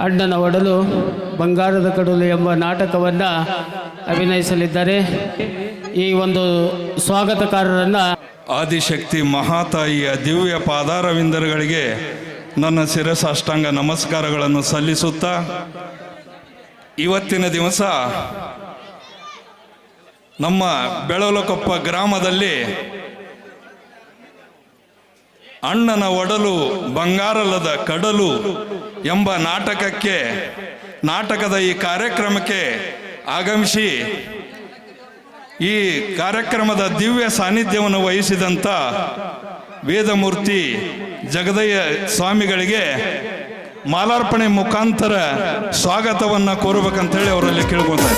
ಅಣ್ಣನ ಒಡಲು ಬಂಗಾರದ ಕಡಲು ಎಂಬ ನಾಟಕವನ್ನು ಅಭಿನಯಿಸಲಿದ್ದಾರೆ. ಈ ಒಂದು ಸ್ವಾಗತಕಾರರನ್ನು ಆದಿಶಕ್ತಿ ಮಹಾತಾಯಿಯ ದಿವ್ಯ ಪಾದಾರವಿಂದರುಗಳಿಗೆ ನನ್ನ ಶಿರಸಾಷ್ಟಾಂಗ ನಮಸ್ಕಾರಗಳನ್ನು ಸಲ್ಲಿಸುತ್ತಾ ಇವತ್ತಿನ ದಿವಸ ನಮ್ಮ ಬೆಳಲಕೊಪ್ಪ ಗ್ರಾಮದಲ್ಲಿ ಅಣ್ಣನ ಒಡಲು, ಬಂಗಾರಲದ ಕಡಲು ಎಂಬ ನಾಟಕಕ್ಕೆ, ನಾಟಕದ ಈ ಕಾರ್ಯಕ್ರಮಕ್ಕೆ ಆಗಮಿಸಿ, ಈ ಕಾರ್ಯಕ್ರಮದ ದಿವ್ಯ ಸಾನ್ನಿಧ್ಯವನ್ನು ವಹಿಸಿದಂಥ ವೇದಮೂರ್ತಿ ಜಗದಯ್ಯ ಸ್ವಾಮಿಗಳಿಗೆ ಮಾಲಾರ್ಪಣೆ ಮುಖಾಂತರ ಸ್ವಾಗತವನ್ನು ಕೋರಬೇಕಂತೇಳಿ ಅವರಲ್ಲಿ ಕೇಳ್ಕೊತಾ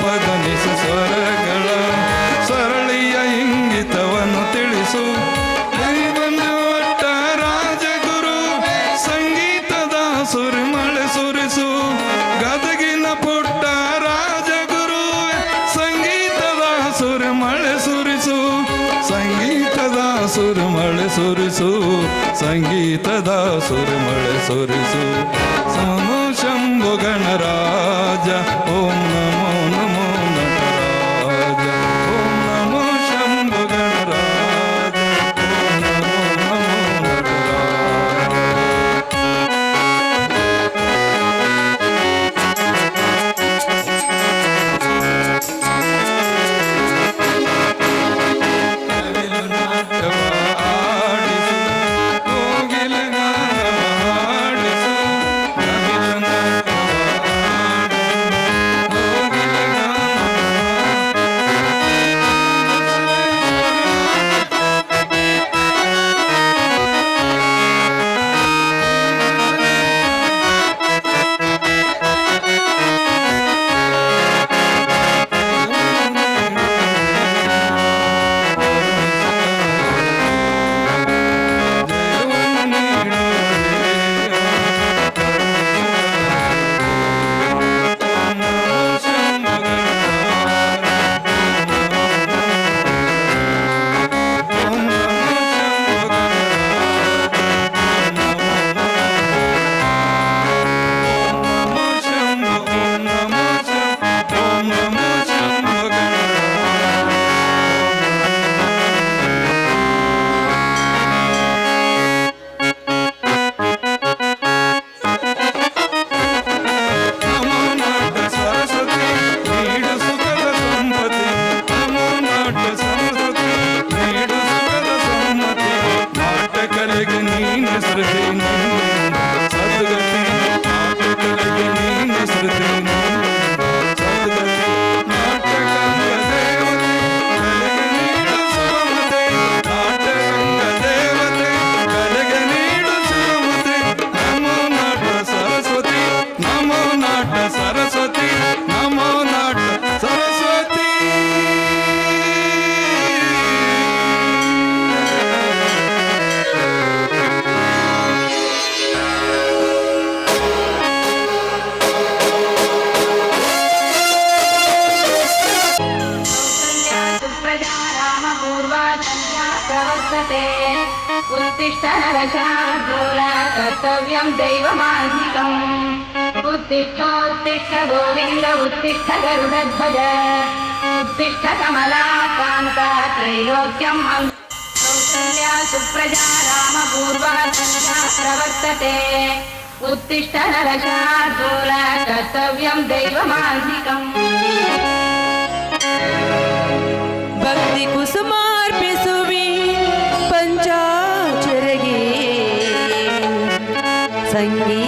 paga necessária प्रजा रामपूर्वादन्या प्रवर्तते उत्तिष्ठ नरशार्दूरा कर्तव्यम् दैवमान्तिकम् उत्तिष्ठोत्तिष्ठ गोविन्द उत्तिष्ठ गरुडध्वज। उत्तिष्ठ कमलाकान्ता त्रैलोक्यम् कौसल्या सुप्रजा रामपूर्वादन्या प्रवर्तते उत्तिष्ठ नरशार्दूरा कर्तव्यम् दैवमान्तिकम् संगीत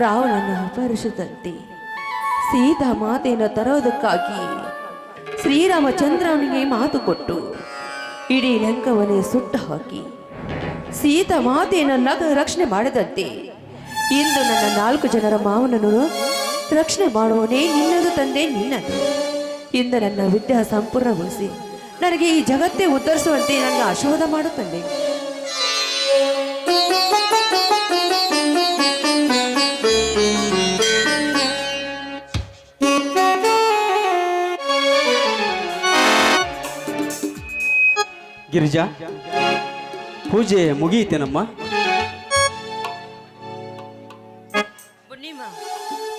ರಾವಣನ ಅಪಹರಿಸಿದಂತೆ ಸೀತಾ ಮಾತೆಯನ್ನು ತರೋದಕ್ಕಾಗಿ ಶ್ರೀರಾಮಚಂದ್ರನಿಗೆ ಮಾತು ಕೊಟ್ಟು ಇಡೀ ಲಂಕವನ್ನೇ ಸುಟ್ಟು ಹಾಕಿ ಸೀತಾ ಮಾತೆಯನ್ನು ನಗ ರಕ್ಷಣೆ ಮಾಡದಂತೆ ಇಂದು ನನ್ನ ನಾಲ್ಕು ಜನರ ಮಾವನನ್ನು ರಕ್ಷಣೆ ಮಾಡುವನೇ ನಿನ್ನದು ತಂದೆ ನಿನ್ನದು. ಇಂದು ನನ್ನ ವಿದ್ಯಾ ಸಂಪೂರ್ಣಗೊಳಿಸಿ ನನಗೆ ಈ ಜಗತ್ತೇ ಉದ್ಧರಿಸುವಂತೆ ನನ್ನ ಆಶೋಧ ಮಾಡು ಗಿರಿಜಾ ಪೂಜೆ ಮುಗಿಯಿತೇನಮ್ಮ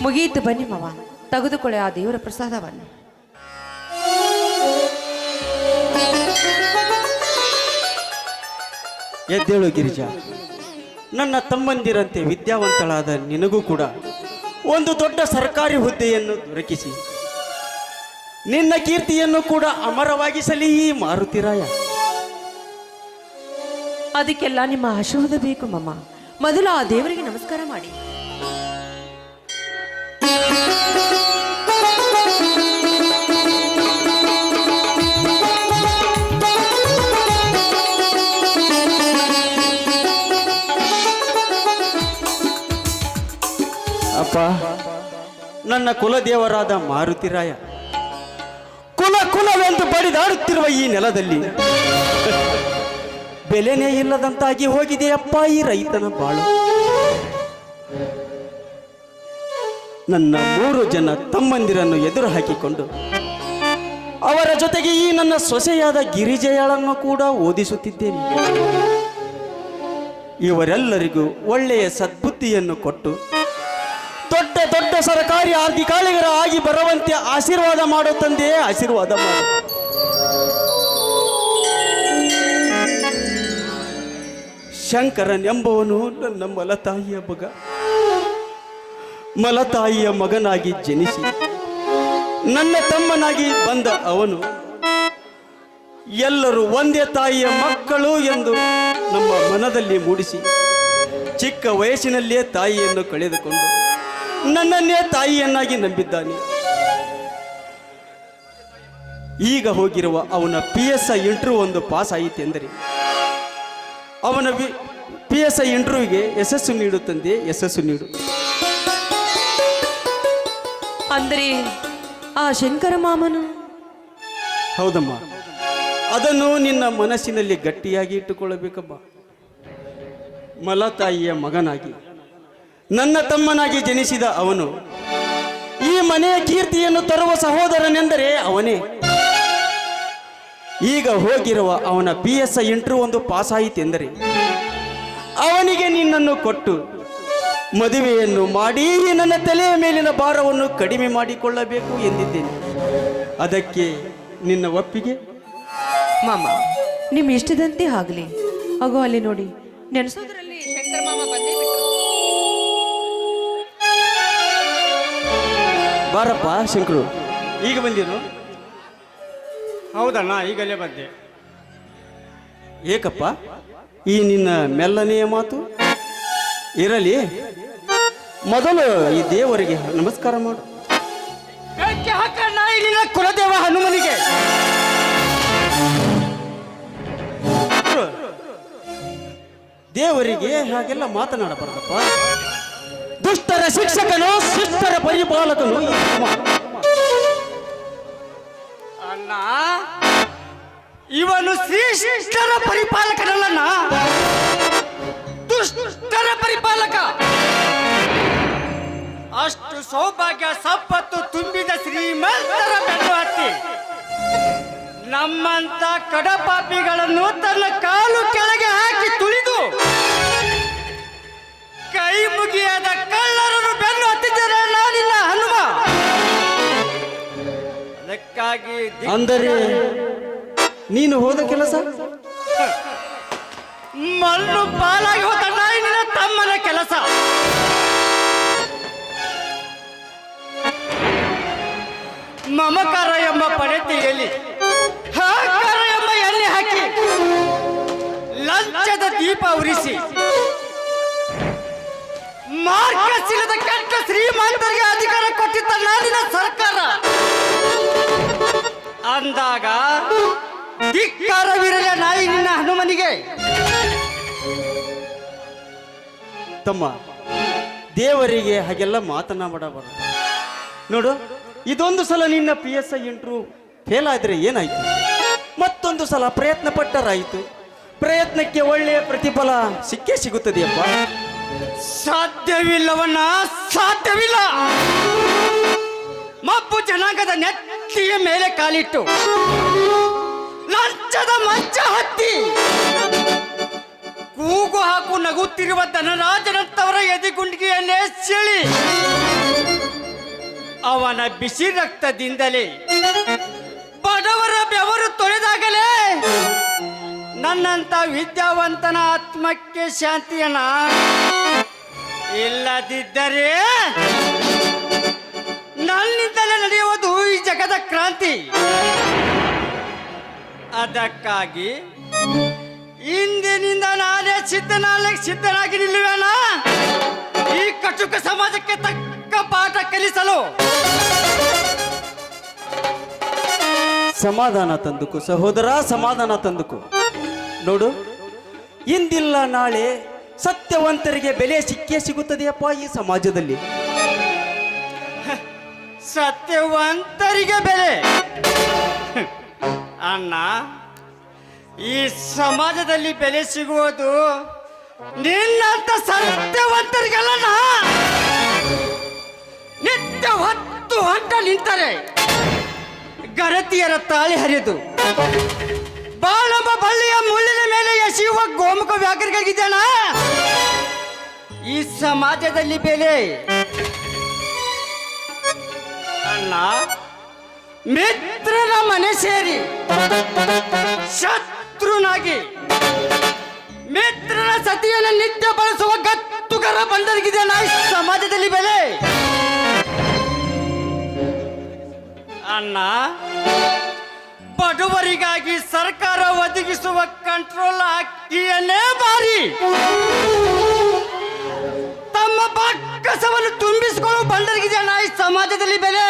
ಮುಗಿಯಿತು ಬನ್ನಿ ಮಾವ. ತೆಗೆದುಕೊಳ್ಳಿ ಆ ದೇವರ ಪ್ರಸಾದವನ್ನು. ಎದ್ದೇಳು ಗಿರಿಜಾ. ನನ್ನ ತಮ್ಮಂದಿರಂತೆ ವಿದ್ಯಾವಂತಳಾದ ನಿನಗೂ ಕೂಡ ಒಂದು ದೊಡ್ಡ ಸರ್ಕಾರಿ ಹುದ್ದೆಯನ್ನು ದೊರಕಿಸಿ. ನಿನ್ನ ಕೀರ್ತಿಯನ್ನು ಕೂಡ ಅಮರವಾಗಿಸಲಿ ಮಾರುತಿರಾಯ ಅದಕ್ಕೆಲ್ಲ ನಿಮ್ಮ ಆಶೀರ್ವಾದ ಬೇಕು, ಮಮ್ಮ. ಮೊದಲು ಆ ದೇವರಿಗೆ ನಮಸ್ಕಾರ ಮಾಡಿ. ಅಪ್ಪ, ನನ್ನ ಕುಲದೇವರಾದ ಮಾರುತಿರಾಯ, ಕುಲ ಕುಲವೆಂದು ಬಡಿದಾಡುತ್ತಿರುವ ಈ ನೆಲದಲ್ಲಿ ಬೆಲೆನೇ ಇಲ್ಲದಂತಾಗಿ ಹೋಗಿದೆಯಪ್ಪ ಈ ರೈತನ ಬಾಳು. ನನ್ನ ಮೂರು ಜನ ತಮ್ಮಂದಿರನ್ನು ಎದುರು ಹಾಕಿಕೊಂಡು ಅವರ ಜೊತೆಗೆ ಈ ನನ್ನ ಸೊಸೆಯಾದ ಗಿರಿಜೆಯಳನ್ನು ಕೂಡ ಓದಿಸುತ್ತಿದ್ದೇನೆ. ಇವರೆಲ್ಲರಿಗೂ ಒಳ್ಳೆಯ ಸದ್ಬುದ್ಧಿಯನ್ನು ಕೊಟ್ಟು ದೊಡ್ಡ ದೊಡ್ಡ ಸರ್ಕಾರಿ ಅಧಿಕಾರಿಗಳ ಆಗಿ ಬರುವಂತೆ ಆಶೀರ್ವಾದ ಮಾಡುತ್ತಂದೆಯೇ ತಂದೆ, ಆಶೀರ್ವಾದ ಮಾಡು. ಶಂಕರನೆಂಬವನು ನನ್ನ ಮಲತಾಯಿಯ ಮಗ. ಮಲತಾಯಿಯ ಮಗನಾಗಿ ಜನಿಸಿ ನನ್ನ ತಮ್ಮನಾಗಿ ಬಂದ ಅವನು ಎಲ್ಲರೂ ಒಂದೇ ತಾಯಿಯ ಮಕ್ಕಳು ಎಂದು ನಮ್ಮ ಮನದಲ್ಲಿ ಮೂಡಿಸಿ ಚಿಕ್ಕ ವಯಸ್ಸಿನಲ್ಲಿಯೇ ತಾಯಿಯನ್ನು ಕಳೆದುಕೊಂಡು ನನ್ನನ್ನೇ ತಾಯಿಯನ್ನಾಗಿ ನಂಬಿದ್ದಾನೆ. ಈಗ ಹೋಗಿರುವ ಅವನ ಪಿ ಎಸ್ ಐ ಇಂಟ್ರೂ ಒಂದು ಪಾಸ್ ಆಯಿತೆಂದರೆ ಅವನ ಪಿ ಎಸ್ ಐ ಇಂಟರ್ವ್ಯೂಗೆ ಯಶಸ್ಸು ನೀಡುತ್ತಂದೆ ಯಶಸ್ಸು ನೀಡು. ಅಂದರೆ ಆ ಶಂಕರ ಮಾಮನು? ಹೌದಮ್ಮ. ಅದನ್ನು ನಿನ್ನ ಮನಸ್ಸಿನಲ್ಲಿ ಗಟ್ಟಿಯಾಗಿ ಇಟ್ಟುಕೊಳ್ಳಬೇಕಮ್ಮ. ಮಲತಾಯಿಯ ಮಗನಾಗಿ. ನನ್ನ ತಮ್ಮನಾಗಿ ಜನಿಸಿದ ಅವನು ಈ ಮನೆಯ ಕೀರ್ತಿಯನ್ನು ತರುವ ಸಹೋದರನೆಂದರೆ ಅವನೇ. ಈಗ ಹೋಗಿರುವ ಅವನ ಪಿ ಎಸ್ ಐ ಇಂಟರ್ವ್ಯೂ ಒಂದು ಪಾಸ್ ಆಯಿತೆಂದರೆ ಅವನಿಗೆ ನಿನ್ನನ್ನು ಕೊಟ್ಟು ಮದುವೆಯನ್ನು ಮಾಡಿ ನನ್ನ ತಲೆಯ ಮೇಲಿನ ಭಾರವನ್ನು ಕಡಿಮೆ ಮಾಡಿಕೊಳ್ಳಬೇಕು ಎಂದಿದ್ದೇನೆ. ಅದಕ್ಕೆ ನಿನ್ನ ಒಪ್ಪಿಗೆ? ಮಾಮ ನಿಮ್ಮ ಇಷ್ಟದಂತೆ ಆಗಲಿ. ಅಗೋ ಅಲ್ಲಿ ನೋಡಿ ನೆನೆಸೋದ್ರಲ್ಲಿ ಶಂಕರ್ ಮಾಮ ಬಂದೇ ಬಿಟ್ರು. ಬಾರಪ್ಪ ಶಂಕರು ಈಗ ಬಂದಿರು? ಹೌದಣ್ಣ ಈಗಲೇ ಬಂದೆ. ಏಕಪ್ಪ ಈ ನಿನ್ನ ಮೆಲ್ಲನೆಯ ಮಾತು? ಇರಲಿ ಮೊದಲು ಈ ದೇವರಿಗೆ ನಮಸ್ಕಾರ ಮಾಡು. ಕುಲದೇವ ಹನುಮನಿಗೆ? ದೇವರಿಗೆ ಹಾಗೆಲ್ಲ ಮಾತನಾಡಬಾರ್ದಪ್ಪ. ದುಷ್ಟರ ಶಿಕ್ಷಕನು ಶಿಷ್ಟರ ಪರಿಪಾಲಕನು. ಇವನು ಶ್ರೀಷ್ಠರ ಪರಿಪಾಲಕನಲ್ಲಣ್ಣ. ದುಷ್ಟರ ಪರಿಪಾಲಕ. ಅಷ್ಟು ಸೌಭಾಗ್ಯ ಸಂಪತ್ತು ತುಂಬಿದ ಶ್ರೀಮಂತರ ಬೆನ್ನು ಹತ್ತಿ ನಮ್ಮಂತ ಕಡಪಾಪಿಗಳನ್ನು ತನ್ನ ಕಾಲು ಕೆಳಗೆ ಹಾಕಿ ತುಳಿದು ಕೈ ಮುಗಿಯಾದ ಕಳ್ಳರನ್ನು ಬೆನ್ನು ಹತ್ತಿದ್ದರೆ ನಾನಿಲ್ಲ ಹನುಮ. ಅದಕ್ಕಾಗಿ ಅಂದರೆ ನೀನು ಹೋದ ಕೆಲಸ? ಮಣ್ಣು ಪಾಲಾಗಿ ಹೋದ ತಮ್ಮನ ಕೆಲಸ. ಮಮಕಾರ ಎಂಬ ಪಡೆತಿಯಲ್ಲಿ ಹಾಕಾರ ಎಂಬ ಎಣ್ಣೆ ಹಾಕಿ ಲಂಚದ ದೀಪ ಉರಿಸಿ ಮಾರ್ಗಶಿಲದ ಕೆಟ್ಟ ಶ್ರೀಮಂತರಿಗೆ ಅಧಿಕಾರ ಕೊಟ್ಟಿದ್ದ ನಾಡಿನ ಸರ್ಕಾರ. ಅಂದಾಗ ಧಿಕ್ಕಾರವಿರಲಿಲ್ಲ ನಾಯಿ ನಿನ್ನ ಹನುಮನಿಗೆ. ತಮ್ಮ ದೇವರಿಗೆ ಹಾಗೆಲ್ಲ ಮಾತನಾಡಬಾರದು ನೋಡು, ಇದೊಂದು ಸಲ ನಿನ್ನ P S I interview fail ಆದ್ರೆ ಏನಾಯ್ತು? ಮತ್ತೊಂದು ಸಲ ಪ್ರಯತ್ನ ಪಟ್ಟರಾಯಿತು. ಪ್ರಯತ್ನಕ್ಕೆ ಒಳ್ಳೆಯ ಪ್ರತಿಫಲ ಸಿಕ್ಕೇ ಸಿಗುತ್ತದೆಯಪ್ಪ ಸಾಧ್ಯವಿಲ್ಲವನ್ನ ಸಾಧ್ಯವಿಲ್ಲ. ಮಬ್ಬು ಜನಾಂಗದ ನೆತ್ತಿಯ ಮೇಲೆ ಕಾಲಿಟ್ಟು. ಲಂಚದ ಮಂಚ ಹತ್ತಿ. ಕೂಗು ಹಾಕು ನಗುತ್ತಿರುವ ಧನರಾಜನಂತವರ ಎದೆಗುಂಡಿಗೆಯನ್ನೇ ಸೆಳಿ. ಅವನ ಬಿಸಿ ರಕ್ತದಿಂದಲೇ ಬಡವರ ಬೆವರು ತೊಳೆದಾಗಲೇ ನನ್ನಂತ ವಿದ್ಯಾವಂತನ ಆತ್ಮಕ್ಕೆ ಶಾಂತಿಯನ್ನ ಇಲ್ಲದಿದ್ದರೆ ನನ್ನಿಂದಲೇ ನಡೆಯುವುದು ಈ ಜಗದ ಕ್ರಾಂತಿ. ಅದಕ್ಕಾಗಿ ಇಂದಿನಿಂದ ನಾನೇ ಸಿದ್ಧನಾಲೆ ಸಿದ್ಧನಾಗಿ ನಿಲ್ಲುವೇನ? ಈ ಕಟುಕ ಸಮಾಜಕ್ಕೆ ತಕ್ಕ ಪಾಠ ಕಲಿಸಲು ಸಮಾಧಾನ ತಂದುಕು, ಸಹೋದರ, ಸಮಾಧಾನ ತಂದುಕು. ನೋಡು, ಇಂದಿಲ್ಲ ನಾಳೆ ಸತ್ಯವಂತರಿಗೆ ಬೆಲೆ ಸಿಕ್ಕೇ ಸಿಗುತ್ತದೆಯಪ್ಪ ಈ ಸಮಾಜದಲ್ಲಿ. ಸತ್ಯವಂತರಿಗೆ ಬೆಲೆ. ಅಣ್ಣ, ಈ ಸಮಾಜದಲ್ಲಿ ಬೆಲೆ ಸಿಗುವುದು ನಿನ್ನಂತ ಸತ್ಯವಂತರಿಗೆಲ್ಲ ನಿತ್ಯ ಹೊತ್ತು ಹಂತ ನಿಂತರೆ ಗರತಿಯರ ತಾಳಿ ಹರಿದು ಬಾಳಮ್ಮ ಬಳ್ಳಿಯ ಮುಳ್ಳಿನ ಮೇಲೆ ಎಸೆಯುವ ಗೋಮುಖ ವ್ಯಾಕರಿಗಾಗಿದ್ದಾನ ಈ ಸಮಾಜದಲ್ಲಿ ಬೆಲೆ ಅಣ್ಣ ಮಿತ್ರನ ಮನೆ ಸೇರಿ ಶತ್ರುನಾಗಿ ಮಿತ್ರನ ಸತಿಯನ್ನು ನಿತ್ಯ ಬಳಸುವ ಗತ್ತುಗರ ಬಂದರಿಗಿದೆ ನಾಯಿ. ಸಮಾಜದಲ್ಲಿ ಬೆಲೆ. ಅಣ್ಣ, ಬಡವರಿಗಾಗಿ ಸರ್ಕಾರ ಒದಗಿಸುವ ಕಂಟ್ರೋಲ್ ಅಕ್ಕಿಯನ್ನೇ ಬಾರಿ. ತಮ್ಮ ಬಾಕಸವನ್ನು ತುಂಬಿಸಿಕೊಳ್ಳುವ ಬಂದರಿಗಿದೆ ನಾಯಿ. ಸಮಾಜದಲ್ಲಿ ಬೆಲೆ.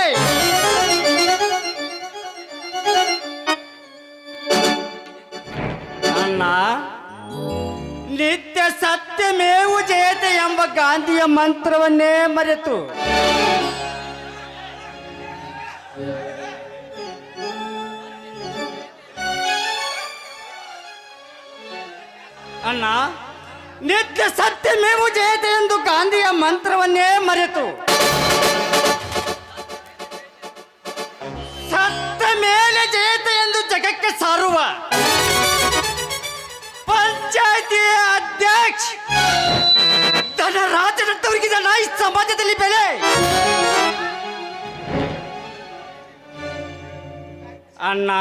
ಅಣ್ಣ. ನಿತ್ಯ ಸತ್ಯಮೇವು ಜಯತೆ ಎಂಬ ಗಾಂಧಿಯ ಮಂತ್ರವನ್ನೇ ಮರೆತು. ಅಣ್ಣ, ನಿತ್ಯ ಸತ್ಯ ಮೇವು ಜಯತೆ ಎಂದು ಗಾಂಧಿಯ ಮಂತ್ರವನ್ನೇ ಮರೆತು. ಸತ್ತ ಮೇಲೆ ಜಯತೆ ಎಂದು ಜಗಕ್ಕೆ ಸಾರುವ. ಪಂಚಾಯತಿ ಅಧ್ಯಕ್ಷ. ತನ್ನ ಧನರಾಜನಂತವರಿಗೆ ನಾಯಿ ಸಮಾಜದಲ್ಲಿ ಬೆಲೆ. ಅಣ್ಣ,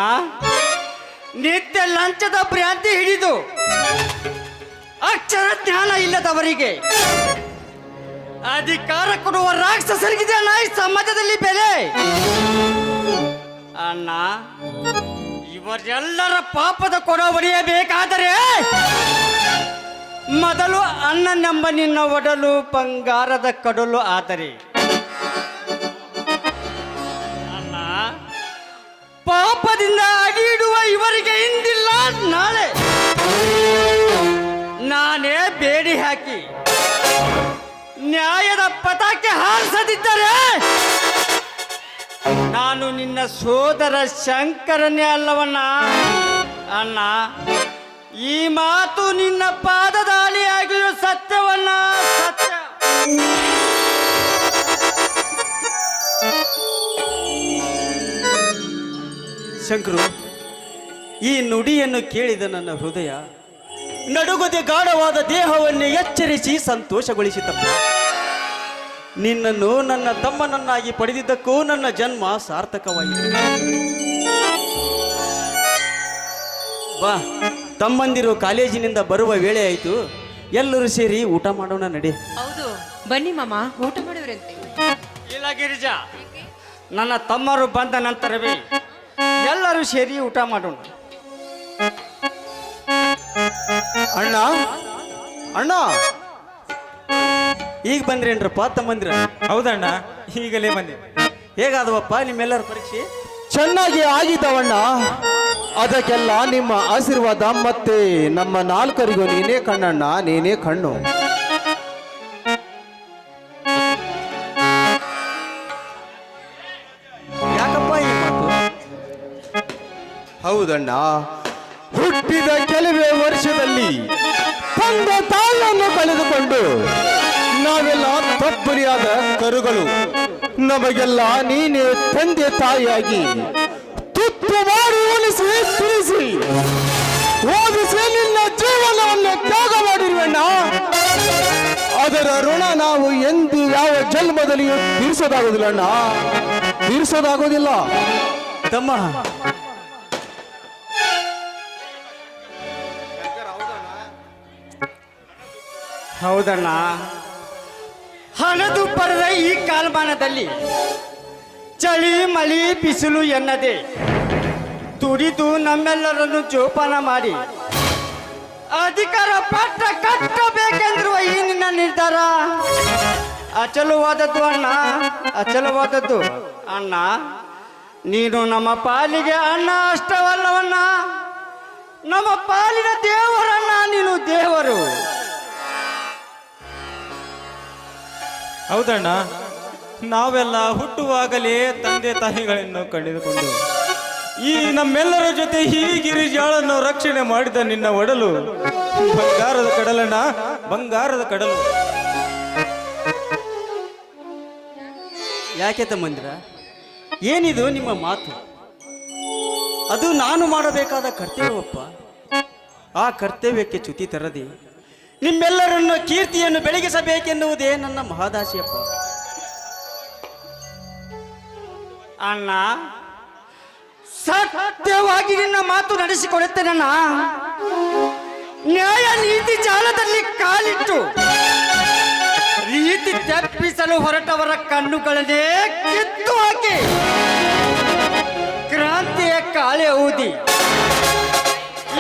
ನಿತ್ಯ ಲಂಚದ ಭ್ರಾಂತಿ ಹಿಡಿದು ಅಕ್ಷರ ಜ್ಞಾನ ಇಲ್ಲದವರಿಗೆ ಅಧಿಕಾರ ಕೊಡುವ ರಾಕ್ಷಸರಿಗಿದೆ ನಾಯಿ ಸಮಾಜದಲ್ಲಿ ಬೆಲೆ. ಅಣ್ಣ ಇವರೆಲ್ಲರ ಪಾಪದ ಕೊಡ ಒಡೆಯಬೇಕಾದರೆ ಮೊದಲು ಅಣ್ಣನೆಂಬ ನಿನ್ನ ಒಡಲು ಬಂಗಾರದ ಕಡಲು ಆದರೆ. ಅಣ್ಣ, ಪಾಪದಿಂದ ಅಡಿಯಿಡುವ ಇವರಿಗೆ ಇಂದಿಲ್ಲ ನಾಳೆ. ನಾನೇ ಬೇಡಿ ಹಾಕಿ ನ್ಯಾಯದ ಪತಾಕೆ ಹಾರಿಸದಿದ್ದರೆ ನಾನು ನಿನ್ನ ಸೋದರ ಶಂಕರನೇ ಅಲ್ಲವಣ್ಣ. ಅಣ್ಣ, ಈ ಮಾತು ನಿನ್ನ ಪಾದದಾಳಿಯಾಗಿಯೂ ಸತ್ಯವನ್ನ ಸತ್ಯ. ಶಂಕರು, ಈ ನುಡಿಯನ್ನು ಕೇಳಿದ ನನ್ನ ಹೃದಯ, ನಡುಗದೆ ಗಾಢವಾದ ದೇಹವನ್ನು ಎಚ್ಚರಿಸಿ ಸಂತೋಷಗೊಳಿಸಿತಪ್ಪ. ನಿನ್ನನ್ನು ನನ್ನ ತಮ್ಮನನ್ನಾಗಿ ಪಡೆದಿದ್ದಕ್ಕೂ ನನ್ನ ಜನ್ಮ ಸಾರ್ಥಕವಾಯಿತು. ಬಾ ತಮ್ಮಂದಿರು ಕಾಲೇಜಿನಿಂದ ಬರುವ ವೇಳೆ ಆಯಿತು. ಎಲ್ಲರೂ ಸೇರಿ ಊಟ ಮಾಡೋಣ ನಡಿ. ಹೌದು ಬನ್ನಿ ಮಾಮ ಊಟ ಮಾಡೋರಂತೆ ಇಲ್ಲ ಗಿರಿಜಾ ನನ್ನ ತಮ್ಮರು ಬಂದ ನಂತರವೇ ಎಲ್ಲರೂ ಸೇರಿ ಊಟ ಮಾಡೋಣ. ಅಣ್ಣ ಅಣ್ಣ. ಈಗ ಬಂದ್ರೇನ್ರಪ್ಪ ತಮ್ಮಂದಿರ? ಹೌದಣ್ಣ? ಈಗಲೇ ಬಂದೆ ಹೇಗಾದವಪ್ಪ ನಿಮ್ಮೆಲ್ಲರ ಪರೀಕ್ಷೆ? ಚೆನ್ನಾಗಿ ಆಗಿದ್ದವಣ್ಣ. ಅದಕ್ಕೆಲ್ಲ ನಿಮ್ಮ ಆಶೀರ್ವಾದ ಮತ್ತೆ ನಮ್ಮ ನಾಲ್ಕರಿಗೂ ನೀನೇ ಕಣ್ಣಣ್ಣ ನೀನೇ ಕಣ್ಣು. ಯಾಕಪ್ಪ ಈ ಮಾತು? ಹೌದಣ್ಣ. ಹುಟ್ಟಿದ ಕೆಲವೇ ವರ್ಷದಲ್ಲಿ ತಂದೆ ತಾಯಿಯನ್ನು ಕಳೆದುಕೊಂಡು ನಾವೆಲ್ಲ ತಪ್ಪರಿಯಾದ ಕರುಗಳು. ನಮಗೆಲ್ಲ ನೀನೇ ತಂದೆ ತಾಯಿಯಾಗಿ ತುತ್ತು ಮಾಡಿ ಉಳಿಸಿ ತಿಳಿಸಿ. ಓದಿಸಿ, ನಿನ್ನ ಜೀವನವನ್ನು ತ್ಯಾಗ ಮಾಡಿರುವಣ್ಣ. ಅದರ ಋಣ ನಾವು ಎಂದು ಯಾವ ಜನ್ಮದಲ್ಲಿಯೂ ತೀರಿಸೋದಾಗೋದಿಲ್ಲ ಅಣ್ಣ ತೀರಿಸೋದಾಗೋದಿಲ್ಲ ತಮ್ಮ. ಹೌದಣ್ಣ. ಹಣದು ಪರದ ಈ ಕಾಲಮಾನದಲ್ಲಿ ಚಳಿ, ಮಳಿ, ಬಿಸಿಲು ಎನ್ನದೆ ತುಡಿದು ನಮ್ಮೆಲ್ಲರನ್ನು ಜೋಪಾನ ಮಾಡಿ ಅಧಿಕಾರ ಪಟ್ಟ ಕಟ್ಟಬೇಕೆಂದಿರುವ ಈ ನಿನ್ನ ನಿರ್ಧಾರ? ಅಚಲವಾದದ್ದು ಅಣ್ಣ ಅಚಲವಾದದ್ದು ಅಣ್ಣ. ನೀನು ನಮ್ಮ ಪಾಲಿಗೆ ಅಣ್ಣ ಅಷ್ಟವಲ್ಲವಣ್ಣ. ನಮ್ಮ ಪಾಲಿನ ದೇವರಣ್ಣ, ನೀನು ದೇವರು. ಹೌದಣ್ಣ. ನಾವೆಲ್ಲ ಹುಟ್ಟುವಾಗಲೇ ತಂದೆ ತಾಯಿಗಳನ್ನು ಕಂಡಿದುಕೊಂಡು ಈ ನಮ್ಮೆಲ್ಲರ ಜೊತೆ ಈ ಗಿರಿಜಾಳನ್ನು ರಕ್ಷಣೆ ಮಾಡಿದ ನಿನ್ನ ಒಡಲು. ಬಂಗಾರದ ಕಡಲಣ್ಣ, ಬಂಗಾರದ ಕಡಲು. ಯಾಕೆ ತಮ್ಮಂದಿರ? ಏನಿದು ನಿಮ್ಮ ಮಾತು? ಅದು ನಾನು ಮಾಡಬೇಕಾದ ಕರ್ತವ್ಯವಪ್ಪ. ಆ ಕರ್ತವ್ಯಕ್ಕೆ ಚ್ಯುತಿ ತರದೆ ನಿಮ್ಮೆಲ್ಲರನ್ನು ಕೀರ್ತಿಯನ್ನು ಬೆಳಗಿಸಬೇಕೆನ್ನುವುದೇ ನನ್ನ ಮಹಾದಾಸಿಯಪ್ಪ ಅಣ್ಣ, ಸತ್ಯವಾಗಿ ನಿನ್ನ ಮಾತು ನಡೆಸಿಕೊಡುತ್ತೇನಣ್ಣ. ನ್ಯಾಯ ನೀತಿ ಜಾಲದಲ್ಲಿ ಕಾಲಿಟ್ಟು ರೀತಿ ತಪ್ಪಿಸಲು ಹೊರಟವರ ಕಣ್ಣುಗಳನ್ನೇ ಕಿತ್ತು ಹಾಕಿ ಕ್ರಾಂತಿಯ ಕಾಳೆ ಊದಿ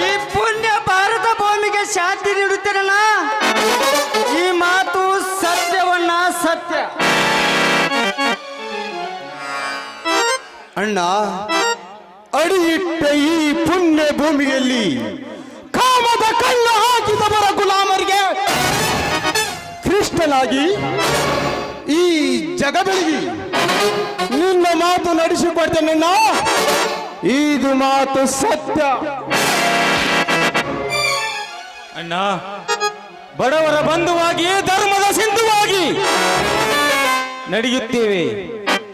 ಈ ಪುಣ್ಯ ಭಾರತ ಭೂಮಿಗೆ ಶಾಂತಿ ನೀಡುತ್ತೇನಣ್ಣ. ಅಣ್ಣ ಅಡಿಯಿಟ್ಟ ಈ ಪುಣ್ಯ ಭೂಮಿಯಲ್ಲಿ ಕಾಮದ ಕಣ್ಣು ಹಾಕಿದವರ ಗುಲಾಮರಿಗೆ ಕೃಷ್ಣನಾಗಿ ಈ ಜಗ ಬೆಳಗಿ ನಿನ್ನ ಮಾತು ನಡೆಸಿಕೊಡ್ತೇನಣ್ಣ ಇದು ಮಾತು ಸತ್ಯ. ಅಣ್ಣ, ಬಡವರ ಬಂಧುವಾಗಿ, ಧರ್ಮದ ಸಿಂಧುವಾಗಿ ನಡೆಯುತ್ತೇವೆ.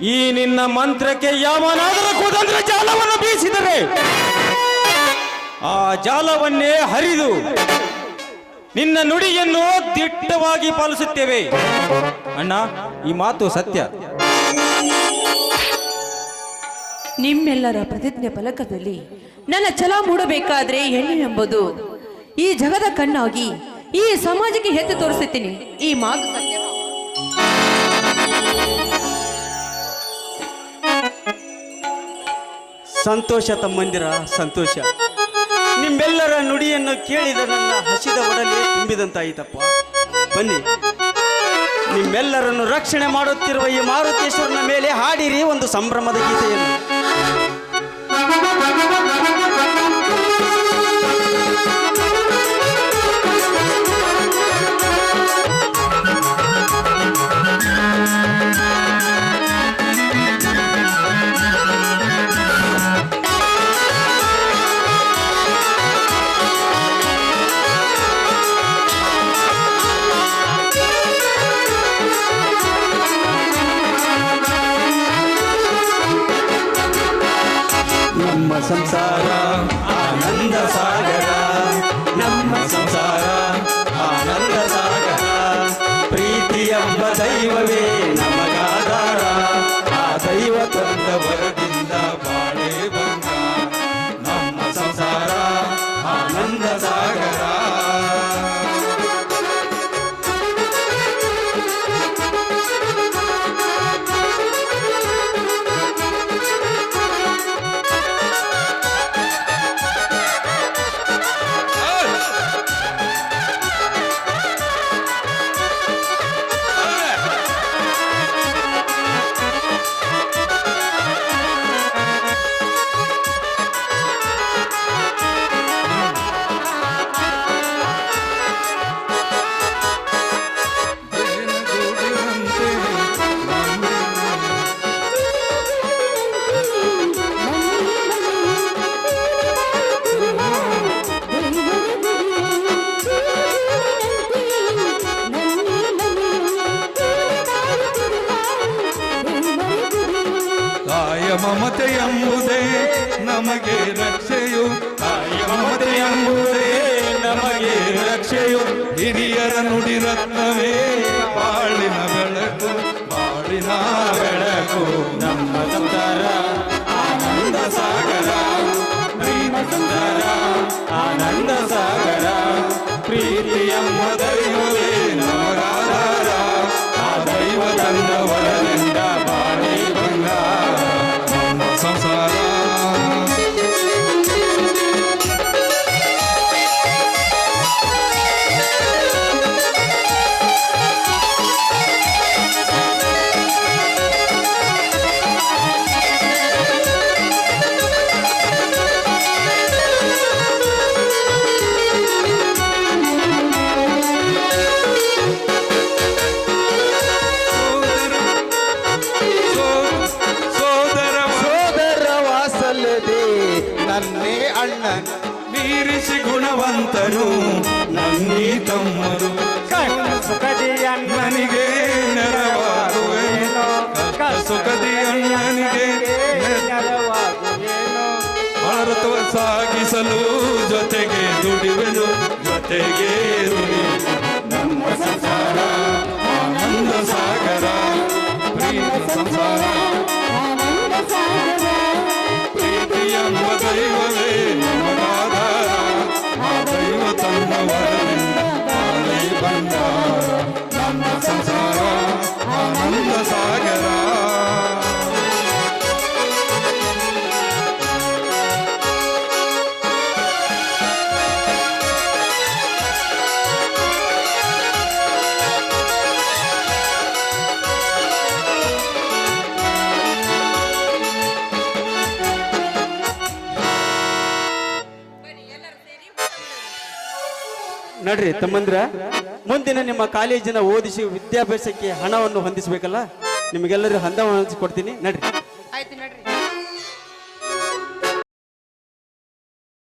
ಈ ನಿನ್ನ ಮಂತ್ರಕ್ಕೆ ಯಾವನಾದರೂ ಕುತಂತ್ರ ಜಾಲವನ್ನು ಬೀಸಿದರೆ ಆ ಜಾಲವನ್ನೇ ಹರಿದು ನಿನ್ನ ನುಡಿಯನ್ನು ದಿಟ್ಟವಾಗಿ ಪಾಲಿಸುತ್ತೇವೆ. ಅಣ್ಣ, ಈ ಮಾತು ಸತ್ಯ. ನಿಮ್ಮೆಲ್ಲರ ಪ್ರತಿಜ್ಞೆ ಫಲಕದಲ್ಲಿ ನನ್ನ ಛಲ ಮೂಡಬೇಕಾದ್ರೆ ಹೆಣ್ಣು ಎಂಬುದು ಈ ಜಗದ ಕಣ್ಣಾಗಿ ಈ ಸಮಾಜಕ್ಕೆ ಹೆತ್ತು ತೋರಿಸುತ್ತೀನಿ. ಈ ಮಾತು ಸತ್ಯ ಸಂತೋಷ ತಮ್ಮಂದಿರ ಸಂತೋಷ. ನಿಮ್ಮೆಲ್ಲರ ನುಡಿಯನ್ನು ಕೇಳಿದ ನನ್ನ ಹಸಿದ ಒಡಲೆ ತುಂಬಿದಂತಾಯಿತಪ್ಪ. ಬನ್ನಿ. ನಿಮ್ಮೆಲ್ಲರನ್ನು ರಕ್ಷಣೆ ಮಾಡುತ್ತಿರುವ ಈ ಮಾರುತೇಶ್ವರನ ಮೇಲೆ ಹಾಡಿರಿ ಒಂದು ಸಂಭ್ರಮದ ಗೀತೆಯನ್ನು. ಸಂಸಾರ ಆನಂದ ಸಾಗರ. ನಮ್ಮ ಸಂಸಾರ ಆನಂದ ಸಾಗರ. ಪ್ರೀತಿ ಎಂಬ ದೈವವೇ ನಮಗಾದಾರ ಆ ದೈವ ತಂದ Tom, Tom. some time. ಹೇಳ್ರಿ ತಮ್ಮಂದ್ರ ಮುಂದಿನ ನಿಮ್ಮ ಕಾಲೇಜಿನ ಓದಿಸಿ ವಿದ್ಯಾಭ್ಯಾಸಕ್ಕೆ ಹಣವನ್ನು ಹೊಂದಿಸಬೇಕಲ್ಲ? ನಿಮಗೆಲ್ಲರೂ ಹಂದ ಕೊಡ್ತೀನಿ. ನಡ್ರಿ.